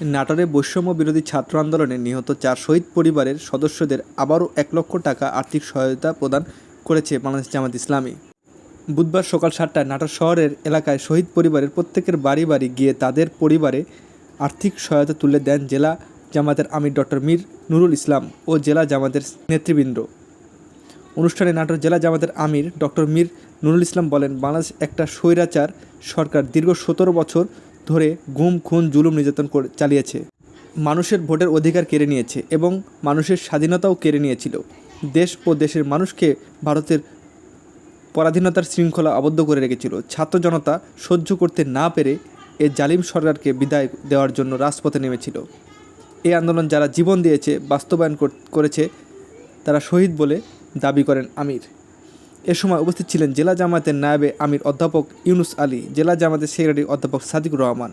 নাটোরে বৈষম্য বিরোধী ছাত্র আন্দোলনে নিহত চার শহীদ পরিবারের সদস্যদের আবারও এক লক্ষ টাকা আর্থিক সহায়তা প্রদান করেছে বাংলাদেশ জামাত ইসলামী। বুধবার সকাল সাতটায় নাটোর শহরের এলাকায় শহীদ পরিবারের প্রত্যেকের বাড়ি বাড়ি গিয়ে তাদের পরিবারে আর্থিক সহায়তা তুলে দেন জেলা জামাতের আমির ডক্টর মীর নুরুল ইসলাম ও জেলা জামাতের নেতৃবৃন্দ। অনুষ্ঠানে নাটোর জেলা জামাতের আমির ডক্টর মীর নুরুল ইসলাম বলেন, বাংলাদেশ একটা স্বৈরাচার সরকার দীর্ঘ সতেরো বছর ধরে গুম, খুন, জুলুম নির্যাতন করে চালিয়েছে। মানুষের ভোটের অধিকার কেড়ে নিয়েছে এবং মানুষের স্বাধীনতাও কেড়ে নিয়েছিল। দেশ ও দেশের মানুষকে ভারতের পরাধীনতার শৃঙ্খলা আবদ্ধ করে রেখেছিল। ছাত্র জনতা সহ্য করতে না পেরে এ জালিম সরকারকে বিদায় দেওয়ার জন্য রাজপথে নেমেছিল। এই আন্দোলন যারা জীবন দিয়েছে, বাস্তবায়ন করেছে, তারা শহীদ বলে দাবি করেন আমির। এ সময় উপস্থিত ছিলেন জেলা জামায়াতের নায়েবে আমির অধ্যাপক ইউনুস আলী, জেলা জামায়াতের সেক্রেটারি অধ্যাপক সাদিকুর রহমান,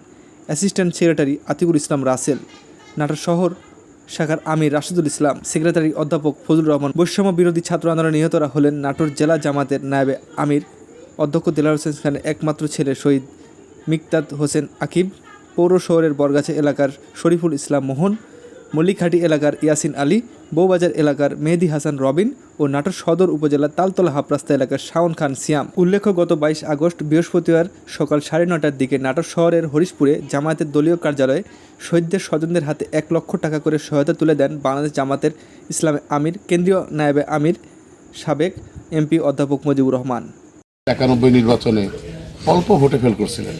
অ্যাসিস্ট্যান্ট সেক্রেটারি আতিকুল ইসলাম রাসেল, নাটোর শহর শাখার আমির রাশিদুল ইসলাম, সেক্রেটারি অধ্যাপক ফজলুর রহমান, বৈষম্য বিরোধী ছাত্র আন্দোলনে নিহতরা হলেন নাটোর জেলা জামাতের নায়েবে আমির, অধ্যক্ষ দিলার হোসেন খানের একমাত্র ছেলে শহীদ মিকতাদ হোসেন আকিব, পৌর শহরের বরগাছা এলাকার শরীফুল ইসলাম মোহন মল্লিকহাটি এলাকার ইয়াসিন আলী বৌবাজার এলাকার মেহেদি হাসান রবিন ও নাটোর সদর উপজেলার তালতলা হাফরাস্তা এলাকার শাওন খান সিয়াম। উল্লেখ্য, গত বাইশ আগস্ট বৃহস্পতিবার সকাল সাড়ে নটার দিকে নাটোর শহরের হরিশপুরে জামায়াতের দলীয় কার্যালয়ে শহীদদের স্বজনদের হাতে এক লক্ষ টাকা করে সহায়তা তুলে দেন বাংলাদেশ জামাতের ইসলামে আমির, কেন্দ্রীয় নায়েবে আমির সাবেক এমপি অধ্যাপক মুজিবুর রহমান। একানব্বই নির্বাচনে অল্প ভোটে ফেল করছিলেন।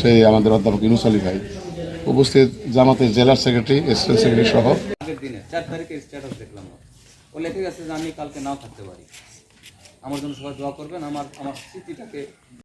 সেই আমাদের অধ্যাপক ইনুস আলী ভাই। উপস্থিত জামাতের জেলা সেক্রেটারি এসিস্ট্যান্ট সেক্রেটারি সহ। আগের দিনে চার তারিখে স্ট্যাটাস দেখলাম ও লেখে গেছে যে আমি কালকে নাও থাকতে পারি। আমার জন্য সবাই দোয়া করবেন, আমার আমার স্মৃতিটাকে